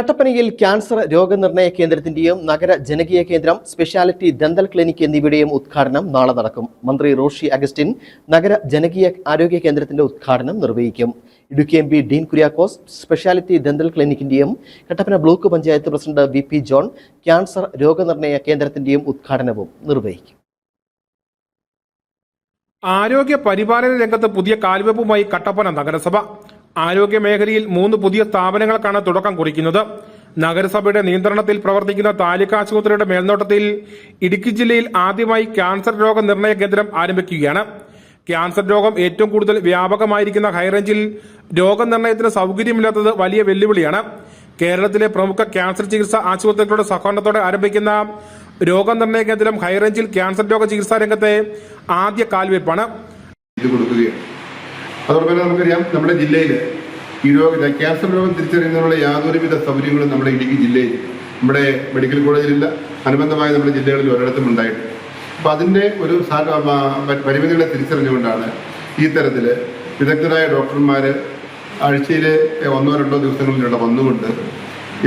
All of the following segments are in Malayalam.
കട്ടപ്പനയിൽ ക്യാൻസർ രോഗനിർണയ കേന്ദ്രത്തിന്റെയും നഗര ജനകീയ കേന്ദ്രം സ്പെഷ്യാലിറ്റി ദന്തൽ ക്ലിനിക് എന്നിവയുടെയും ഉദ്ഘാടനം നാളെ നടക്കും. മന്ത്രി റോഷി അഗസ്റ്റിൻ നഗര ജനകീയ ആരോഗ്യ കേന്ദ്രത്തിന്റെ ഉദ്ഘാടനം നിർവഹിക്കും. Idukki M P Dean Kuriakose speciality dental ക്ലിനിക്കിന്റെയും Kattappana block panchayat president V P John cancer രോഗനിർണയ കേന്ദ്രത്തിന്റെയും ഉദ്ഘാടനവും നിർവഹിക്കും. ആരോഗ്യ പരിപാലന രംഗത്ത് പുതിയ കാൽവെപ്പുമായി കട്ടപ്പന നഗരസഭ. ആരോഗ്യ മേഖലയിൽ മൂന്ന് പുതിയ സ്ഥാപനങ്ങൾക്കാണ് തുടക്കം കുറിക്കുന്നത്. നഗരസഭയുടെ നിയന്ത്രണത്തിൽ പ്രവർത്തിക്കുന്ന താലൂക്ക് ആശുപത്രിയുടെ മേൽനോട്ടത്തിൽ ഇടുക്കി ജില്ലയിൽ ആദ്യമായി ക്യാൻസർ രോഗ നിർണയ കേന്ദ്രം ആരംഭിക്കുകയാണ്. ക്യാൻസർ രോഗം ഏറ്റവും കൂടുതൽ വ്യാപകമായിരിക്കുന്ന ഹൈറേഞ്ചിൽ രോഗനിർണയത്തിന് സൗകര്യമില്ലാത്തത് വലിയ വെല്ലുവിളിയാണ്. കേരളത്തിലെ പ്രമുഖ ക്യാൻസർ ചികിത്സാ ആശുപത്രികളുടെ സഹകരണത്തോടെ ആരംഭിക്കുന്ന രോഗനിർണയ കേന്ദ്രം ഹൈറേഞ്ചിൽ ക്യാൻസർ രോഗ ചികിത്സാ രംഗത്തെ ആദ്യ കാൽവെപ്പാണ്. കൊടുക്കുകയാണ്. അതോടൊപ്പം തന്നെ നമുക്കറിയാം നമ്മുടെ ജില്ലയിൽ ഈ രോഗ ക്യാൻസർ രോഗം തിരിച്ചറിയുന്നതിനുള്ള യാതൊരുവിധ സൗകര്യങ്ങളും നമ്മുടെ ഇടുക്കി ജില്ലയിൽ നമ്മുടെ മെഡിക്കൽ കോളേജിലില്ല. അനുബന്ധമായ നമ്മുടെ ജില്ലകളിൽ ഒരിടത്തും ഉണ്ടായിട്ടുണ്ട് അപ്പോൾ അതിന്റെ ഒരു പരിമിതികളെ തിരിച്ചറിഞ്ഞുകൊണ്ടാണ് ഈ തരത്തിൽ വിദഗ്ധരായ ഡോക്ടർമാർ ആഴ്ചയിൽ ഒന്നോ രണ്ടോ ദിവസങ്ങളിലുള്ള വന്നുകൊണ്ട്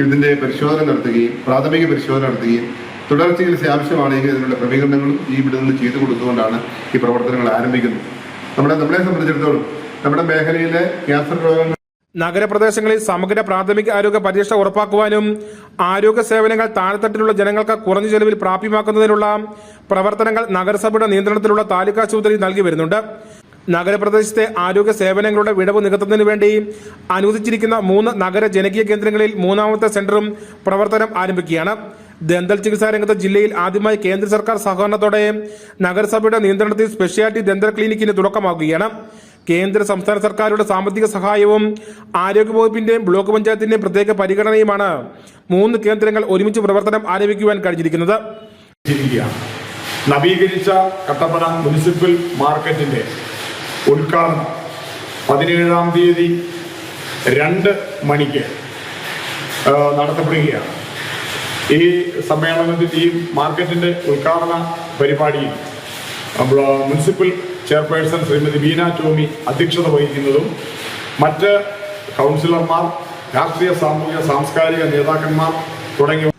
ഇതിന്റെ പരിശോധന നടത്തുകയും പ്രാഥമിക പരിശോധന നടത്തുകയും തുടർ ചികിത്സ ആവശ്യമാണെങ്കിൽ അതിനുള്ള ക്രമീകരണങ്ങളും ഈ ഇവിടെ നിന്ന് ചെയ്തു കൊടുത്തുകൊണ്ടാണ് ഈ പ്രവർത്തനങ്ങൾ ആരംഭിക്കുന്നത്. നമ്മുടെ നമ്മളെ സംബന്ധിച്ചിടത്തോളം നമ്മുടെ മേഖലയിലെ ക്യാൻസർ രോഗങ്ങൾ നഗരപ്രദേശങ്ങളിൽ സമഗ്ര പ്രാഥമിക ആരോഗ്യ പരിരക്ഷ ഉറപ്പാക്കുവാനും ആരോഗ്യ സേവനങ്ങൾ താഴെത്തട്ടിലുള്ള ജനങ്ങൾക്ക് കുറഞ്ഞ ചെലവിൽ പ്രാപ്യമാക്കുന്നതിനുള്ള പ്രവർത്തനങ്ങൾ നഗരസഭയുടെ നിയന്ത്രണത്തിലുള്ള താലൂക്ക് ആശുപത്രി നൽകി വരുന്നുണ്ട്. നഗരപ്രദേശത്തെ ആരോഗ്യ സേവനങ്ങളുടെ വിടവ് നികത്തുന്നതിനു വേണ്ടി അനുവദിച്ചിരിക്കുന്ന മൂന്ന് നഗര ജനകീയ കേന്ദ്രങ്ങളിൽ മൂന്നാമത്തെ സെന്ററും പ്രവർത്തനം ആരംഭിക്കുകയാണ്. ദന്തൽ ചികിത്സാ രംഗത്ത് ജില്ലയിൽ ആദ്യമായി കേന്ദ്ര സർക്കാർ സഹകരണത്തോടെ നഗരസഭയുടെ നിയന്ത്രണത്തിൽ സ്പെഷ്യാലിറ്റി ദന്തൽ ക്ലിനിക്കിന് തുടക്കമാകുകയാണ് കേന്ദ്ര സംസ്ഥാന സർക്കാരുടെ സാമ്പത്തിക സഹായവും ആരോഗ്യവകുപ്പിന്റെയും ബ്ലോക്ക് പഞ്ചായത്തിന്റെയും പ്രത്യേക പരിഗണനയുമാണ് മൂന്ന് കേന്ദ്രങ്ങൾ ഒരുമിച്ച് പ്രവർത്തനം ആരംഭിക്കുവാൻ കഴിഞ്ഞിരിക്കുന്നത്. നവീകരിച്ച കട്ടപ്പന മുനിസിപ്പൽ മാർക്കറ്റിന്റെ ഉദ്ഘാടനം പതിനേഴാം തീയതി രണ്ട് മണിക്ക് നടത്തപ്പെടുകയാണ്. ഈ സമ്മേളനത്തിൽ ഈ മാർക്കറ്റിന്റെ ഉദ്ഘാടന പരിപാടിയിൽ മുനിസിപ്പൽ ചെയർപേഴ്സൺ ശ്രീമതി ബീന ടോമി അധ്യക്ഷത വഹിക്കുന്നതും മറ്റ് കൗൺസിലർമാർ രാഷ്ട്രീയ സാമൂഹ്യ സാംസ്കാരിക നേതാക്കന്മാർ തുടങ്ങിയ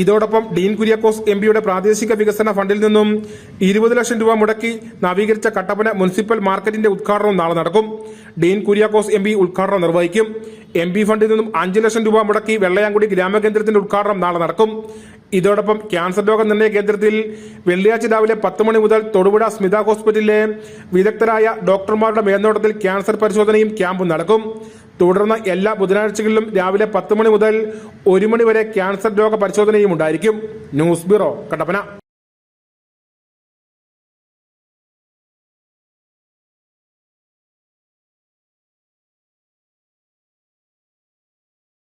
ഇതോടൊപ്പം ഡീൻ കുര്യാക്കോസ് എം പിയുടെ പ്രാദേശിക വികസന ഫണ്ടിൽ നിന്നും ഇരുപത് ലക്ഷം രൂപ മുടക്കി നവീകരിച്ച കട്ടപ്പന മുനിസിപ്പൽ മാർക്കറ്റിന്റെ ഉദ്ഘാടനം നാളെ നടക്കും. ഡീൻ കുര്യാക്കോസ് എം പി ഉദ്ഘാടനം നിർവഹിക്കും. എം പി ഫണ്ടിൽ നിന്നും അഞ്ച് ലക്ഷം രൂപ മുടക്കി വെള്ളയാംകുടി ഗ്രാമകേന്ദ്രത്തിന്റെ ഉദ്ഘാടനം നാളെ നടക്കും. ഇതോടൊപ്പം ക്യാൻസർ രോഗ നിർണയ കേന്ദ്രത്തിൽ വെള്ളിയാഴ്ച രാവിലെ പത്ത് മണി മുതൽ തൊടുപുഴ സ്മിത ഹോസ്പിറ്റലിലെ വിദഗ്ധരായ ഡോക്ടർമാരുടെ മേൽനോട്ടത്തിൽ ക്യാൻസർ പരിശോധനയും ക്യാമ്പും നടക്കും. തുടർന്ന് എല്ലാ ബുധനാഴ്ചകളിലും രാവിലെ പത്ത് മണി മുതൽ ഒരു മണി വരെ ക്യാൻസർ രോഗ പരിശോധനയും ഉണ്ടായിരിക്കും. News bureau Kattappana.